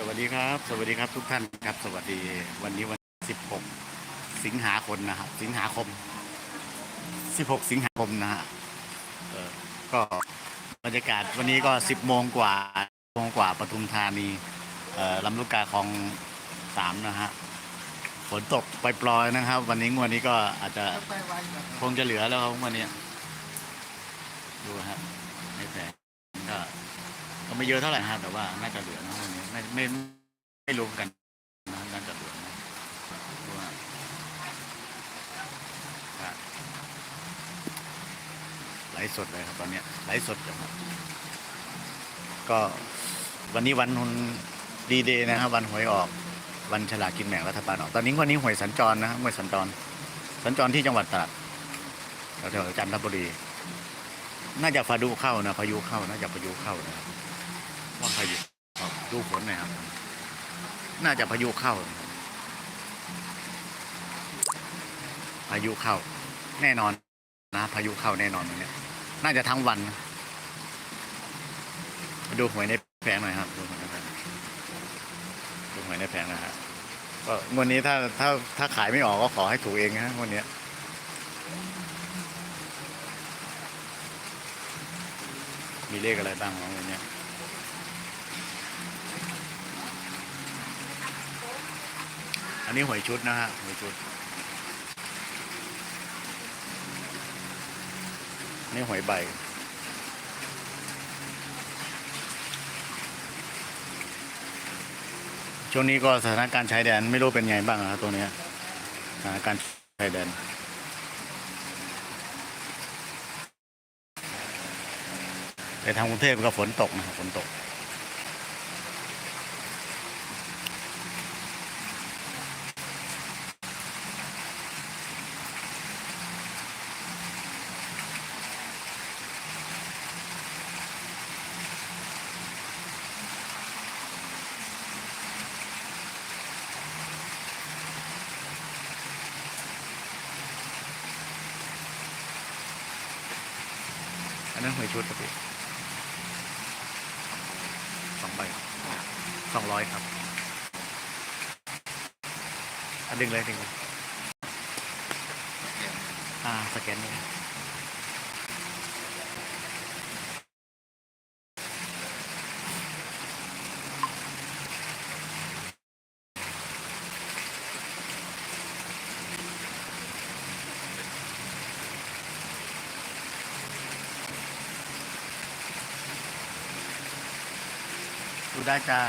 สวัสดีครับ สวัสดีครับทุกท่านครับ สวัสดีวันนี้วัน16 สิงหาคมนะครับ สิงหาคม 16 สิงหาคมนะฮะก็บรรยากาศวันนี้ก็ 10 โมงกว่าโมงกว่าปทุมธานีลำลูกกาคลองสามนะฮะฝนตกปล่อยๆนะครับ วันนี้งวดนี้ก็อาจจะคงจะเหลือแล้วครับวันนี้ดูฮะในแผงก็ก็ไม่เยอะเท่าไหร่ฮะแต่ว่าน่าจะเหลือนะวันนี้ ไม่ไม่ไม่รวมกันนะน่าจะเหลือนะเพราะว่าครับไลฟ์สดเลยครับตอนเนี้ยไลฟ์สดอยู่ครับก็วันนี้วันดีเดย์นะครับวันหวยออกวันฉลากกินแบ่งรัฐบาลออกตอนนี้วันนี้หวยสัญจรนะหวยสัญจร สัญจรที่จังหวัดตราดแถวๆจันทบุรี น่าจะพายุเข้านะพายุเข้าน่าจะพายุเข้านะครับว่าพายุ ดูฝนหน่อยครับ น่าจะพายุเข้า พายุเข้า แน่นอนนะพายุเข้าแน่นอนวันเนี้ยน่าจะทั้งวัน ดูหวยในแผงหน่อยครับดูหวยในแผงดูหวยในแผงนะฮะก็วันนี้ถ้าถ้าถ้าขายไม่ออกก็ขอให้ถูกเองนะวันเนี้ยมีเลขอะไรบ้างของวันเนี้ อันนี้หวยชุดนะฮะหวยชุดอันนี่หวยใบช่วงนี้ก็สถานการณ์ชายแดนไม่รู้เป็นไงบ้างครับตัวเนี้ยสถานการณ์ชายแดนแต่ทางกรุงเทพก็ฝนตกนะครับฝนตก นะหวยชุดครับพี่สองใบสองร้อยครับอันดึงเลยดึงเลยอ่าสแกนเดูได้จ้า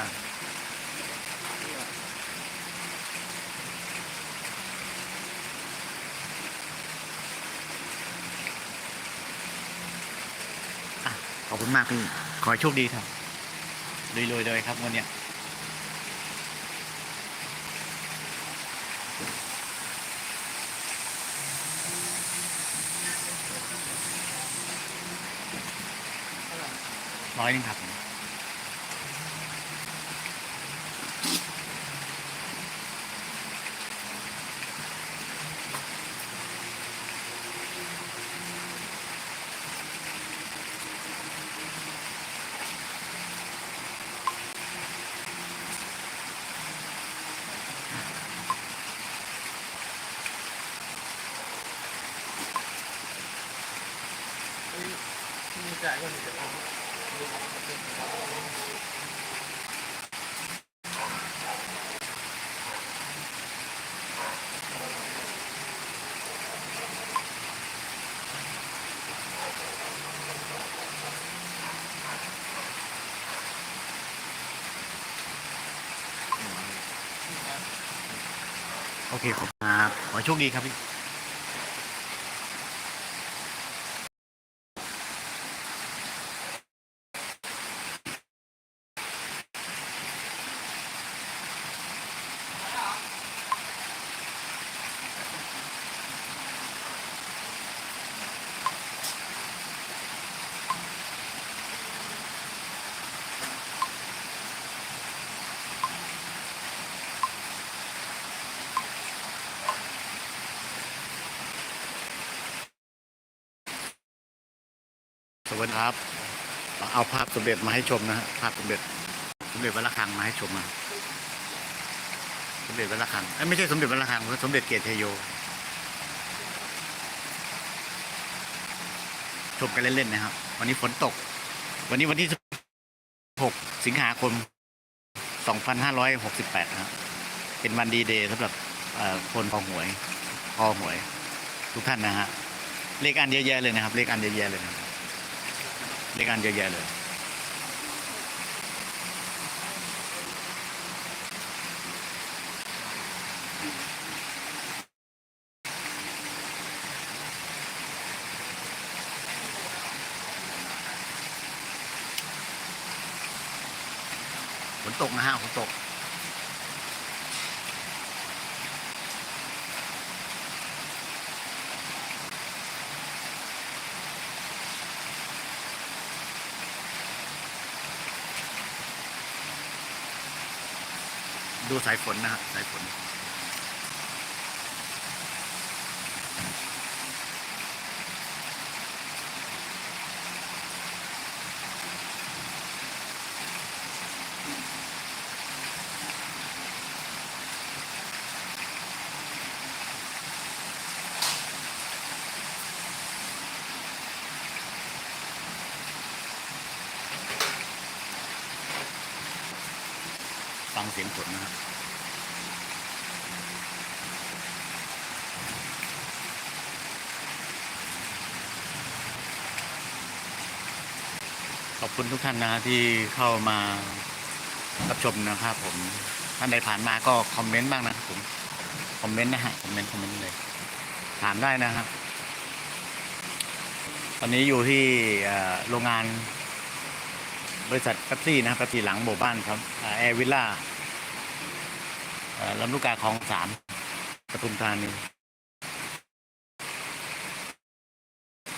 ขอบคุณมากพี่ ขอให้โชคดีครับรวยๆเลยครับวันเนี้ยร้อยหนึงครับ มีจ่ายก็หนึ่งจะเอา โอเคขอบคุณครับขอโชคดีครับพี่ ครับ เอาภาพสมเด็จมาให้ชมนะฮะภาพสมเด็จสมเด็จวัดระฆังมาให้ชมนะสมเด็จวัดระฆังเอ้ไม่ใช่สมเด็จวัดระฆังสมเด็จเกียรติชัยโยชมกันเล่นๆนะครับ วันนี้ฝนตก วันนี้วันที่16สิงหาคม 2568นะครับเป็นวันดีเดย์สำหรับคนคอหวยคอหวย ทุกท่านนะฮะเลขอันเยอะแยะเลยนะครับ เลขอันเยอะแยะเลยนะ ครับเลขอันเยอะแยะเลย ฝนตกนะฮะฝนตก ดูสายฝนนะฮะสายฝน เสียงฝนนะครับขอบคุณทุกท่านนะที่เข้ามารับชมนะครับ ผมท่านใดผ่านมาก็คอมเมนต์บ้างนะครับผมคอมเมนต์นะฮะคอมเมนต์คอมเมนต์เลยถามได้นะครับตอนนี้อยู่ที่โรงงานบริษัทแป๊บซี่นะครับแป๊บซี่หลังหมู่บ้านครับแอร์วิลล่า ลำลูกกาคลองสามปทุมธานี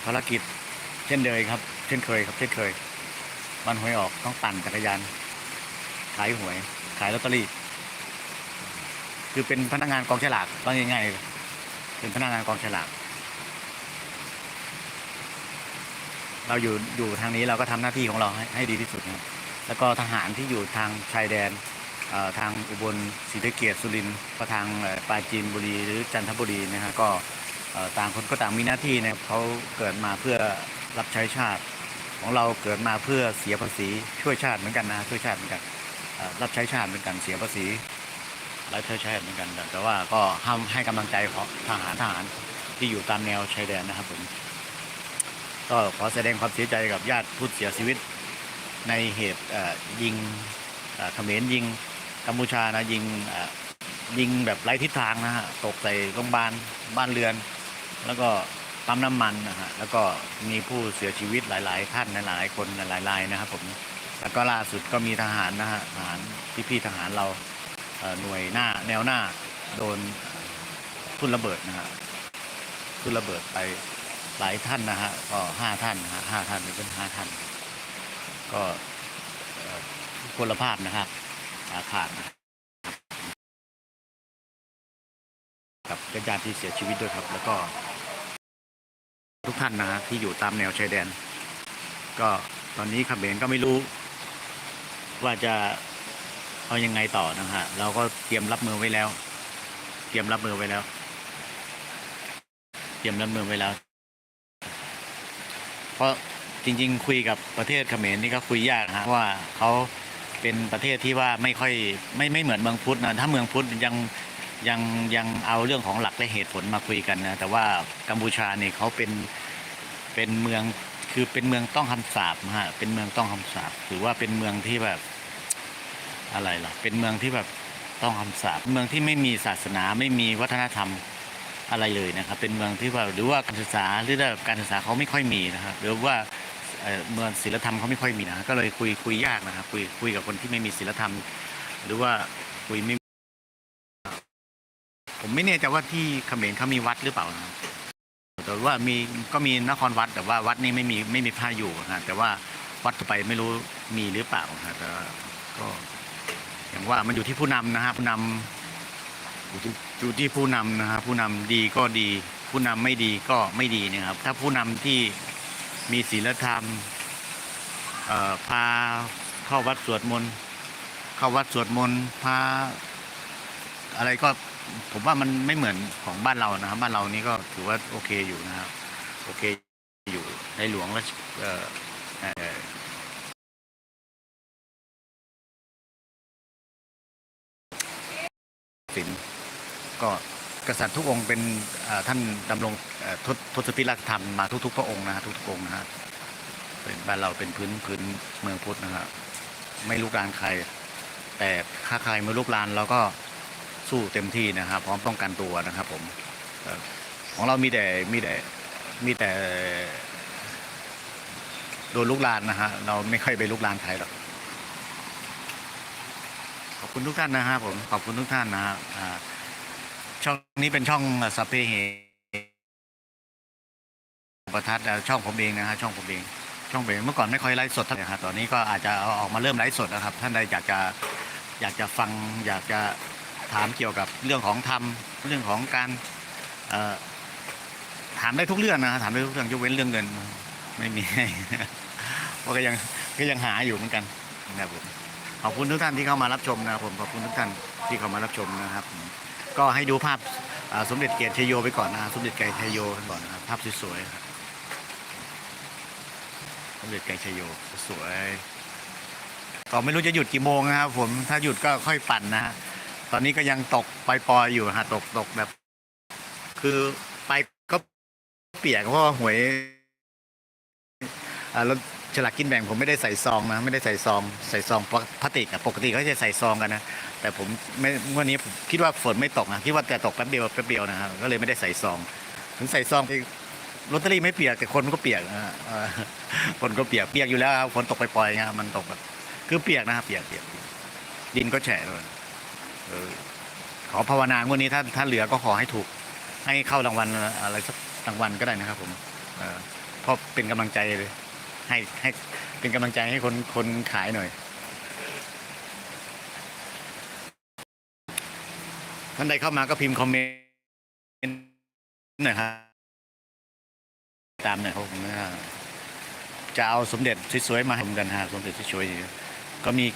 ภารกิจเช่นเดิมครับ เช่นเคยครับ เช่นเคยวันหวยออกต้องปั่นจักรยาน ขายหวย ขายลอตเตอรี่ คือเป็นพนักงานกองฉลากว่าง่ายๆเป็นพนักงานกองฉลาก เราอยู่อยู่ทางนี้เราก็ทำหน้าที่ของเราให้ให้ดีที่สุดนะครับแล้วก็ทหารที่อยู่ทางชายแดน ทางอุบลศรีสะเกษสุรินทร์ก็ทางเอ่อปราจีนบุรีหรือจันทบุรีนะฮะก็ต่างคนก็ต่างมีหน้าที่นะครับเขาเกิดมาเพื่อรับใช้ชาติ ของเราเกิดมาเพื่อเสียภาษีช่วยชาติเหมือนกันนะช่วยชาติเหมือนกันรับใช้ชาติเหมือนกันเสียภาษีรับใช้ชาติเหมือนกัน แต่ว่าก็ห้ามให้กำลังใจของทหารทหารที่อยู่ตามแนวชายแดนนะครับผมก็ขอแสดงความเสียใจกับญาติผู้เสียชีวิตในเหตุยิงเขมรยิง กัมพูชานะยิงยิงแบบไร้ทิศทางนะฮะตกใส่โรงพยาบาลบ้านเรือน แล้วก็ปั๊มน้ำมันนะฮะแล้วก็มีผู้เสียชีวิตหลาย ๆ ท่านหลายๆคนหลายรายนะครับผมแล้วก็ล่าสุดก็มีทหารนะฮะทหารพี่ๆทหารเราหน่วยหน้าแนวหน้าโดนทุ่นระเบิดนะฮะทุ่นระเบิดไปหลายท่านนะฮะก็ห้าท่านฮะห้าท่านเป็นห้าท่าน ก็เอ่อพลภาพนะครับาขาดนะครับกับญาติที่เสียชีวิตด้วยครับ แล้วก็ ทุกท่านนะฮะที่อยู่ตามแนวชายแดน ก็ตอนนี้ขเขมรก็ไม่รู้ ว่าจะเอายังไงต่อนะฮะเราก็เตรียมรับมือไว้แล้ว เตรียมรับมือไว้แล้ว เตรียมรับมือไว้แล้ว เพราะจริง ๆ คุยกับประเทศเขมรนี่ก็คุยยากฮะเพราะว่าเขา เป็นประเทศที่ว่าไม่ค่อยไม่ไม่เหมือนเมืองพุทธนะถ้าเมืองพุทธยังยังยังเอาเรื่องของหลักและเหตุผลมาคุยกันนะแต่ว่ากัมพูชาเนี่ยเขาเป็นเป็นเมืองคือเป็นเมืองต้องคำสาปนะฮะเป็นเมืองต้องคำสาปถือว่าเป็นเมืองที่แบบอะไรล่ะเป็นเมืองที่แบบต้องคำสาปเมืองที่ไม่มีศาสนาไม่มีวัฒนธรรมอะไรเลยนะครับเป็นเมืองที่ว่าหรือว่าการศึกษาหรือระดับการศึกษาเขาไม่ค่อยมีนะครับหรือว่า เอ่อเมืองศิลธรรมเขาไม่ค่อยมีนะก็เลยคุยคุยยากนะครับคุยคุยกับคนที่ไม่มีศิลธรรม หรือว่าคุยไม่ ผมไม่แน่ใจว่าที่เขมรเขามีวัดหรือเปล่านะครับแต่ว่ามีก็มีนครวัดแต่ว่าวัดนี้ไม่มีไม่มีพระอยู่นะแต่ว่าวัดต่อไปไม่รู้มีหรือเปล่านะแต่ว่าก็อย่างว่ามันอยู่ที่ผู้นำนะฮะผู้นำอยู่ที่อยู่ที่ผู้นำนะครับผู้นำดีก็ดี ผู้นำไม่ดีก็ไม่ดีนะครับ ถ้าผู้นำที่ มีศีลธรรมพาเข้าวัดสวดมนต์เข้าวัดสวดมนต์พาอะไรก็ผมว่ามันไม่เหมือนของบ้านเรานะครับ บ้านเรานี่ก็ถือว่าโอเคอยู่นะครับ โอเคอยู่ในหลวงรัชเอ่อเอ่อศิลป์ก็ กษัตริย์ทุกองค์เป็นท่านดำรงทศพิรักธรรมมาทุกๆ พระองค์นะฮะทุกๆองค์นะฮะเป็นบ้านเราเป็นพื้นพื้นเมืองพุทธนะครับไม่ลุกรานใคร แต่ถ้าใครมาลุกรานเราก็สู้เต็มที่นะครับ พร้อมป้องกันตัวนะครับ ผมของเรามีแต่มีแต่มีแต่โดนลุกลานนะฮะเราไม่ค่อยไปลุกลานใครหรอกขอบคุณทุกท่านนะฮะผมขอบคุณทุกท่านนะฮะอ่าช่อง นี้เป็นช่องสัพเพเหประทัดช่องผมเองนะฮะช่องผมเอง ช่องผมเองเมื่อก่อนไม่ค่อยไลฟ์สดเท่าไหร่ครับตอนนี้ก็อาจจะเอาออกมาเริ่มไลฟ์สดนะครับ ท่านใดอยากจะอยากจะฟังอยากจะถามเกี่ยวกับเรื่องของธรรมเรื่องของการถามได้ทุกเรื่องนะฮะถามได้ทุกเรื่องยกเว้นเรื่องเงิน ไม่มีให้เพราะก็ยังก็ยังหาอยู่เหมือนกันนะครับผมขอบคุณทุกท่านที่เข้ามารับชมนะครับผมขอบคุณทุกท่านที่เข้ามารับชมนะครับ ก็ให้ดูภาพ สมเด็จเกียรติชัยโยไปก่อนนะสมเด็จไก่ชยโยกันก่อนนะภาพสวยๆครับสมเด็จไก่ชยโยสวยก็ไม่รู้จะหยุดกี่โมงนะครับผมถ้าหยุดก็ค่อยปั่นนะฮะตอนนี้ก็ยังตกปล่อยๆอยู่ฮะตกตกแบบ คือไปก็เปียกเพราะหวยอ่ารถฉลากกินแบ่งผมไม่ได้ใส่ซองนะไม่ได้ใส่ซอง ใส่ซองพลาสติกอะปกติเขาจะใส่ซองกันนะ แต่ผมไม่วันนี้ผมคิดว่าฝนไม่ตกนะคิดว่าจะตกแป๊บเดียวแป๊บเดียวนะครับก็เลยไม่ได้ใส่ซอง ถึงใส่ซองลอตเตอรี่ไม่เปียกแต่คนมันก็เปียกนะฮะเออคนก็เปียกเปียกอยู่แล้วครับฝนตกไปปล่อยๆเงี้ยมันตกแบบคือเปียกนะครับเปียกเปียกดินก็แฉะเลยขอภาวนางวดนี้ถ้าถ้าเหลือก็ขอให้ถูก ให้เข้ารางวัลอะไรสักรางวัลก็ได้นะครับ ผมเออเพราะเป็นกำลังใจเลยให้ให้เป็นกำลังใจให้คนคนขายหน่อย ท่านใดเข้ามาก็พิมพ์คอมเมนต์หน่อยครับตามหน่อยครับผมนะจะเอาสมเด็จสวยๆมาให้ผมกันฮะสมเด็จสวยๆก็มี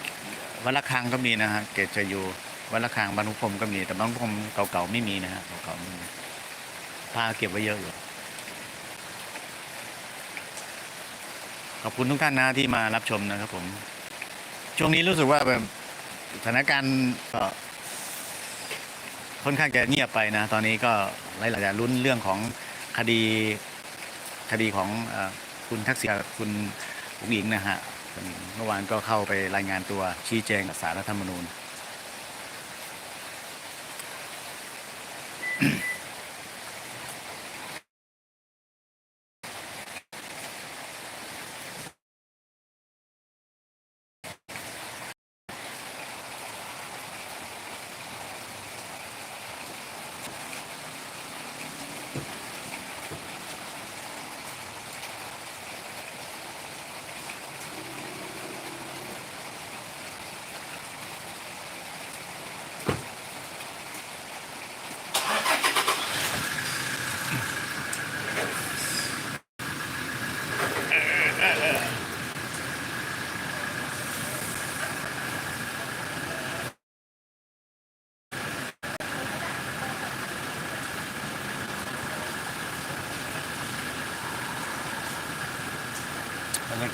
วัดละคังก็มีนะฮะเกตจะอยู่วัดละคังบรรพุพรมก็มี แต่บรรพุพรมเก่าๆไม่มีนะฮะเก่าๆไม่มีผ้าเก็บไว้เยอะอยู่ขอบคุณทุกท่านนะที่มารับชมนะครับผม ช่วงนี้รู้สึกว่าแบบสถานการณ์ก็ ค่อนข้างจะเงียบไปนะ ตอนนี้ก็หลายๆจะลุ้นเรื่องของคดีคดีของคุณทักษิณคุณอุ๋งอิงนะฮะเมื่อวานก็เข้าไปรายงานตัวชี้แจงกับสารรัฐธรรมนูญ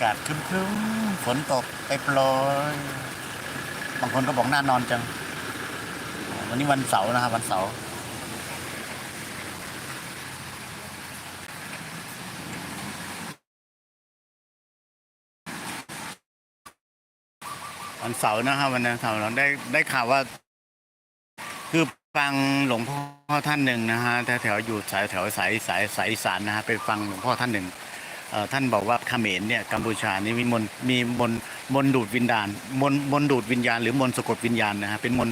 ากาศครึ้มๆฝนตกไปปลอยบางคนก็บอกน่านอนจัง วันนี้วันเสาร์นะครับ วันเสาร์วันเสาร์นะครับวันเสาร์เราได้ได้ข่าวว่า คือฟังหลวงพ่อท่านหนึ่งนะฮะแถวแถวอยู่สายแถวสายสายสายสานนะฮะไปฟังหลวงพ่อท่านหนึ่ง ท่านบอกว่าเขมรเนี่ยกัมพูชานี่มีมนมีมนมนดูดวิญญาณมนมนดูดวิญญาณ หรือมนสะกดวิญญาณนะฮะเป็นมน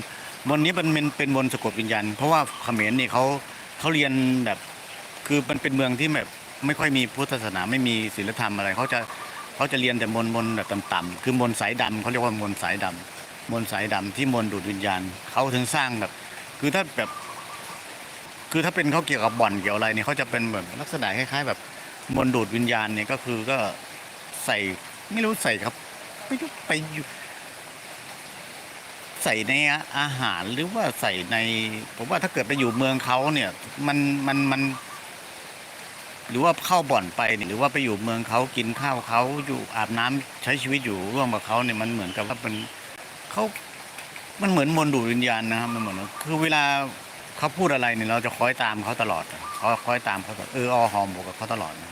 มนนี้เป็นเป็นเป็นมนสะกดวิญญาณ เพราะว่าเขมรนี่เขาเขาเรียนแบบคือมันเป็นเมืองที่แบบไม่ค่อยมีพุทธศาสนาไม่มีศีลธรรมอะไรเขาจะเขาจะเรียนแต่มนมนแบบต่ำๆคือมนสายดำเขาเรียกว่ามนสายดำมนสายดำที่มนดูดวิญญาณเขาถึงสร้างแบบ คือถ้าแบบ คือถ้าเป็นเขาเกี่ยวกับบ่อนเกี่ยวอะไรเนี่ยเขาจะเป็นแบบลักษณะคล้ายๆแบบ มนต์ดูดวิญญาณเนี่ยก็คือก็ใส่ไม่รู้ใส่ครับไม่รู้ไปอยู่ใส่ในอาหารหรือว่าใส่ใน ผมว่าถ้าเกิดไปอยู่เมืองเขาเนี่ย มันมันมัน หรือว่าเข้าบ่อนไปนหรือว่าไปอยู่เมืองเขากินข้าวเขาอยู่อาบน้ำใช้ชีวิตอยู่ร่วมกับเขาเนี่ยมันเหมือนกับว่าเป็นเขามันเหมือนมนดูดวิญญาณนะครับมันเหมือนคือเวลา เขาพูดอะไรเนี่ยเราจะคอยตามเขาตลอดเขาคอยตามเขาตลอดเอออหอมบวกกับเขาตลอดนะ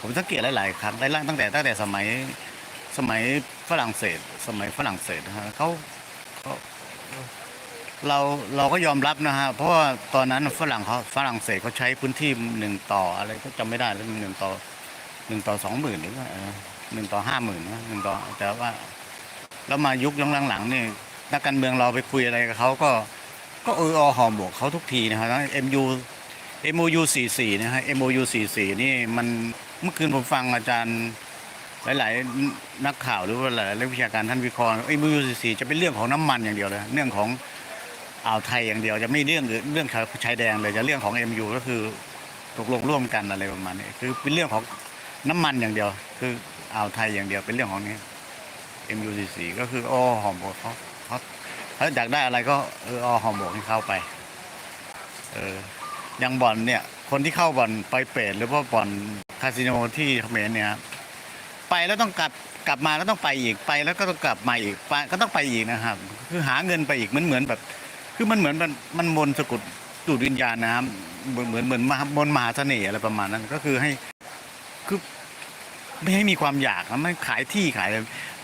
ผมสังเกตหลายๆครั้งได้ตั้งแต่ตั้งแต่สมัยสมัยฝรั่งเศส สมัยฝรั่งเศสนะฮะเขาเขาเราเราก็ยอมรับนะฮะเพราะว่าตอนนั้นฝรั่งเขาฝรั่งเศสเขาใช้พื้นที่หนึ่งต่ออะไรก็จำไม่ได้แล้วหนึ่งต่อหนึ่งต่อสองหมื่นหรือว่าหนึ่งต่อห้าหมื่นหนึ่งต่อแต่ว่าแล้วมายุคหลังๆนี่นักการเมืองเราไปคุยอะไรกับเขาก็ ก็เอออหอมบวกเขาทุกทีนะครับเอ็มยูเอ็มโอยูสี่สี่นะฮะเอ็มโอยูสี่สี่นี่มันเมื่อคืนผมฟังอาจารย์หลาย ๆ นักข่าวหรือว่าหลายๆวิชาการท่านวิเคราะห์เอ็มโอยูสี่สี่จะเป็นเรื่องของน้ำมันอย่างเดียวเลยเรื่องของอ่าวไทยอย่างเดียวจะไม่เรื่องเรื่องชายแดนเลยจะเรื่องของเอ็มยูก็คือตกลงร่วมกันอะไรประมาณนี้คือเป็นเรื่องของน้ำมันอย่างเดียว คืออ่าวไทยอย่างเดียวเป็นเรื่องของนี้ MUCC ก็คืออ้อหอมบวกเขา เขาอยากได้อะไรก็เอออ้อหอมบวกให้เข้าไป เอออยังบ่อนเนี่ย คนที่เข้าบ่อนไปเปรตหรือว่าบ่อนคาสิโนที่เขมรเนี่ยครับไปแล้วต้องกลับกลับมาแล้วต้องไปอีกไป แล้วก็ต้องกลับมาอีกไปก็ต้องไปอีกนะครับ คือหาเงินไปอีกมันเหมือนแบบ คือมันเหมือนมันมันมนสะกุดดูดวิญญาณนะครับเหมือนเหมือนเหมือนมหามนมหาเสน่ห์อะไรประมาณนั้น ก็คือให้คือไม่ให้มีความอยากนะไม่ขายที่ขายอะไร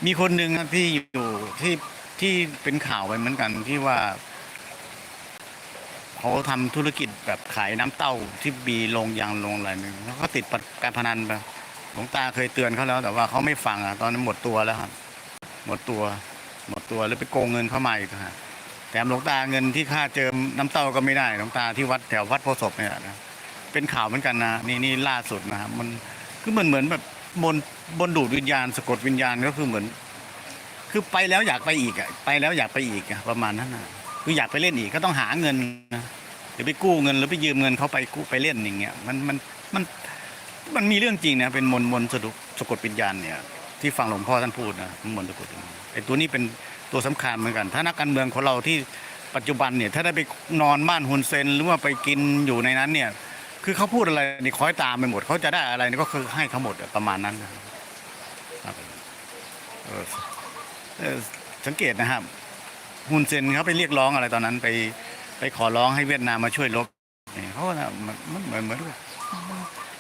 มีคนหนึ่งที่อยู่ที่ ที่เป็นข่าวไปเหมือนกันที่ว่าเขาทำธุรกิจแบบขายน้ำเต้าที่บีลงยางลงอะไรนึงแล้วก็ติดการพนันไปหลวงตาเคยเตือนเขาแล้ว แต่ว่าเขาไม่ฟังอะตอนนั้นหมดตัวแล้วครับ หมดตัว หมดตัวแล้วไปโกงเงินเข้ามาอีกฮะแถมหลวงตาเงินที่ค่าเจิมน้ำเต้าก็ไม่ได้หลวงตาที่วัดแถววัดโพศพเนี่ยนะเป็นข่าวเหมือนกันนะนี่นี่ล่าสุดนะครับมันคือมันเหมือนแบบบนบนดูดวิญญาณสะกดวิญญาณก็คือเหมือน คือไปแล้วอยากไปอีกอะไปแล้วอยากไปอีกอะประมาณนั้นนะคืออยากไปเล่นอีกก็ต้องหาเงินนะหรือไปกู้เงินหรือไปยืมเงินเขาไปกู้ไปเล่นอย่างเงี้ยมันมันมันมันมีเรื่องจริงนะเป็นมนต์มนต์สะดุสะกดวิญญาณเนี่ย ที่ฟังหลวงพ่อท่านพูดนะมนต์สะกดไอ้ตัวนี้เป็นตัวสำคัญเหมือนกัน ถ้านักการเมืองของเราที่ปัจจุบันเนี่ย ถ้าได้ไปนอนบ้านฮุนเซนหรือว่าไปกินอยู่ในนั้นเนี่ยคือเขาพูดอะไรนี่คอยตามไปหมดเขาจะได้อะไรนี่ก็คือให้เขาหมดประมาณนั้นนะครับ สังเกตนะครับฮุนเซนเขาไปเรียกร้องอะไรตอนนั้น ไปไปขอร้องให้เวียดนามมาช่วยรบเขาว่ามันมันเหมือนเหมือน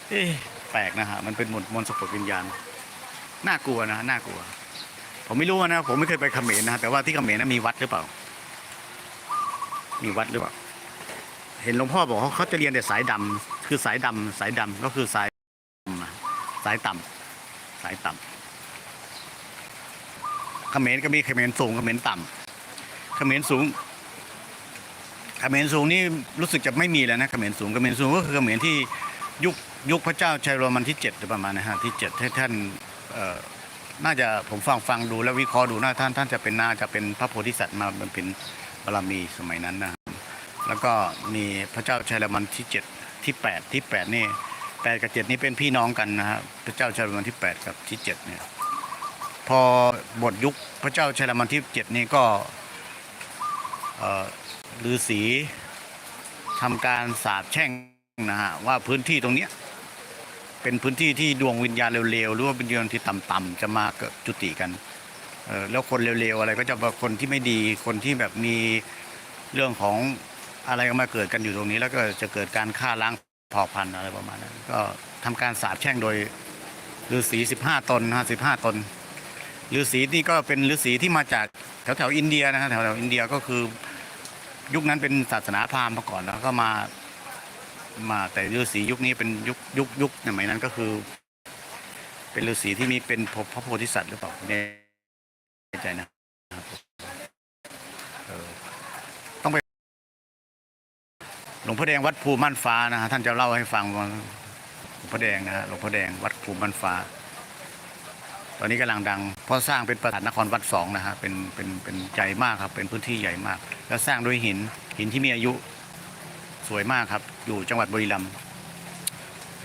เอ๊ะแปลกนะฮะมันเป็นมนต์มนต์สะกดวิญญาณน่ากลัวนะน่ากลัว ผมไม่รู้นะผมไม่เคยไปเขมรนะแต่ว่าที่เขมรนะมีวัดหรือเปล่า มีวัดหรือเปล่า เห็นหลวงพ่อบอกเขาเขาจะเรียนแต่สายดำคือสายดำสายดำก็คือสายต่ำสายต่ำสายต่ำเขมรก็มีเขมรสูงเขมรต่ำเขมรสูงเขมรสูงนี่รู้สึกจะไม่มีแล้วนะเขมรสูงเขมรสูงก็คือเขมรที่ยุคยุคพระเจ้าชัยโรมันที่เจ็ดหรือประมาณนะฮะที่เจ็ดท่านน่าจะผมฟังฟังดูแล้ววิเคราะห์ดูน่าท่านท่านจะเป็นน่าจะเป็นพระโพธิสัตว์มาเป็นบารมีสมัยนั้นนะแล้วก็มีพระเจ้าชัยรมันที่เจ็ดที่แปดที่แปดนี่แปดกับเจ็ดนี่เป็นพี่น้องกันนะฮะพระเจ้าชัยรมันที่แปดกับที่เจ็ดเนี่ย พอบทยุคพระเจ้าชัยรมันที่เจ็ดนี่ก็ฤาษีทำการสาบแช่งนะฮะว่าพื้นที่ตรงเนี้ยเป็นพื้นที่ที่ดวงวิญญาณเร็วๆหรือว่าวิญญาณที่ต่ำๆจะมาเกิดจุติกันแล้วคนเร็วๆอะไรก็จะเป็นคนที่ไม่ดีคนที่แบบมีเรื่องของอะไรก็มาเกิดกันอยู่ตรงนี้ แล้วก็จะเกิดการฆ่าล้างเผ่าพันธุ์อะไรประมาณนั้น ก็ทำการสาบแช่งโดยฤาษีสิบห้าตนนะสิบห้าตน ฤาษีนี่ก็เป็นฤาษีที่มาจากแถวแถวอินเดียนะฮะแถวแถวอินเดียก็คือ ยุคนั้นเป็นศาสนาพราหมณ์มาก่อนแล้วก็มามาแต่ฤาษียุคนี้เป็นยุคยุคยุคสมัยนั้นก็คือ เป็นฤาษีที่มีเป็นพระโพธิสัตว์หรือเปล่าไม่แน่ใจนะหลวงพ่อแดงวัดภูม่านฟ้านะฮะท่านจะเล่าให้ฟังว่าหลวงพ่อแดงนะฮะหลวงพ่อแดงวัดภูม่านฟ้า ตอนนี้กำลังดังเพราะสร้างเป็นปราสาทนครวัดสองนะฮะเป็นเป็นเป็นใหญ่มากครับ เป็นพื้นที่ใหญ่มาก แล้วสร้างด้วยหินหินที่มีอายุสวยมากครับ อยู่จังหวัดบุรีรัมย์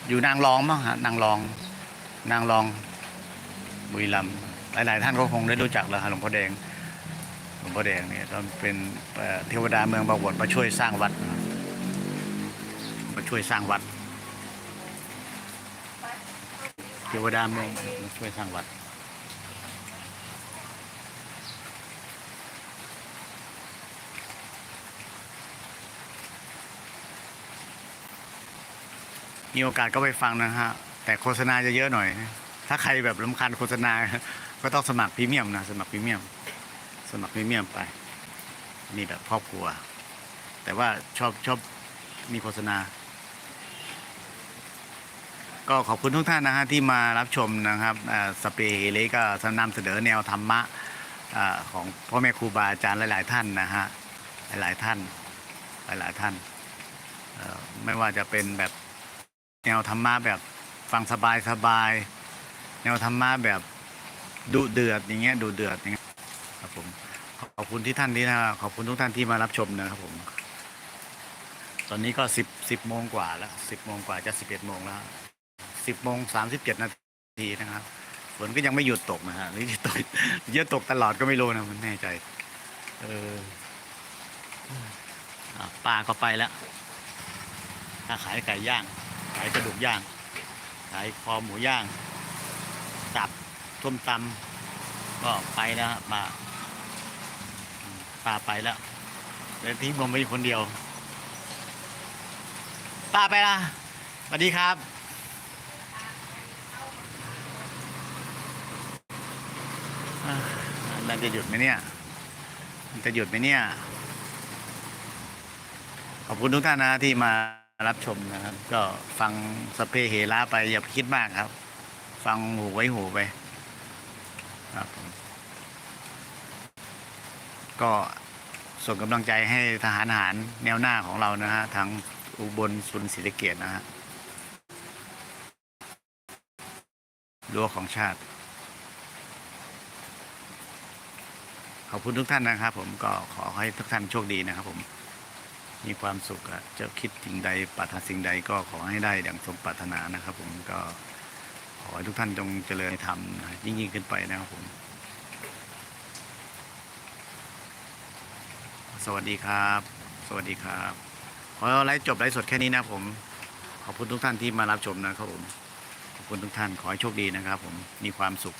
อยู่นางรองมั้งฮะนางรอง นางรองบุรีรัมย์หลาย ๆ ท่านก็คงได้รู้จักแล้วฮะหลวงพ่อแดงหลวงพ่อแดงเนี่ยตอนเป็นเทวดาเมืองบางบทมาช่วยสร้างวัดมาช่วยสร้างวัดเทวดาเมืองมาช่วยสร้างวัด มีโอกาสก็ไปฟังนะฮะ แต่โฆษณาจะเยอะหน่อย ถ้าใครแบบลำคาญโฆษณา ก็ต้องสมัครพรีเมียมนะ สมัครพรีเมียม สมัครพรีเมียมไปนี่แบบครอบครัว แต่ว่าชอบชอบมีโฆษณา ก็ขอบคุณทุกท่านนะฮะที่มารับชมนะครับสเปรย์เล็กก็นำเสนอแนวธรรมะของพ่อแม่ครูบาอาจารย์หลาย ๆ ท่านนะฮะ หลายๆท่าน หลายๆท่าน ไม่ว่าจะเป็นแบบ แนวธรรมะแบบฟังสบายสบาย แนวธรรมะแบบดุเดือดอย่างเงี้ยดุเดือดอย่างเงี้ยครับผมขอบคุณที่ท่านที่นะขอบคุณทุกท่านที่มารับชมนะครับผม ตอนนี้ก็สิบสิบโมงกว่าแล้วสิบโมงกว่าจะสิบเอ็ดโมงแล้วสิบโมงสามสิบเจ็ดนาทีนะครับฝนก็ยังไม่หยุดตกนะฮะหรือจะตกเยอะตกตลอดก็ไม่รู้นะมันแน่ใจ เอออะป้าก็ไปแล้วถ้าขายไก่ย่าง ขายกระดูกย่าง ขายคอหมูย่าง ตับส้มตำก็ไปแล้วครับมาป้าไปแล้วแล้วทิ้งผมไปคนเดียวป้าไปละสวัสดีครับอ่าจะหยุดไหมเนี่ย มันจะหยุดไหมเนี่ย ขอบคุณทุกท่านนะที่มา รับชมนะครับ ก็ฟังสเพเฮระไปอย่าไปคิดมากครับ ฟังหูไว้หูไปครับก็ส่งกำลังใจให้ทหารหารแนวหน้าของเรานะฮะทางอุบลสุนศรีสะเกตนะฮะรั้วของชาติ ขอบคุณทุกท่านนะครับ ผมก็ขอให้ทุกท่านโชคดีนะครับผม มีความสุขอะจะคิดสิ่งใดปรารถนาสิ่งใดก็ขอให้ได้ดังสมปรารถนานะครับ ผมก็ขอให้ทุกท่านจงเจริญธรรมนะยิ่งยิ่งขึ้นไปนะครับผม สวัสดีครับ สวัสดีครับขอไลฟ์จบไลฟ์สดแค่นี้นะผม ขอบคุณทุกท่านที่มารับชมนะครับผมขอบคุณทุกท่านขอให้โชคดีนะครับ ผมมีความสุข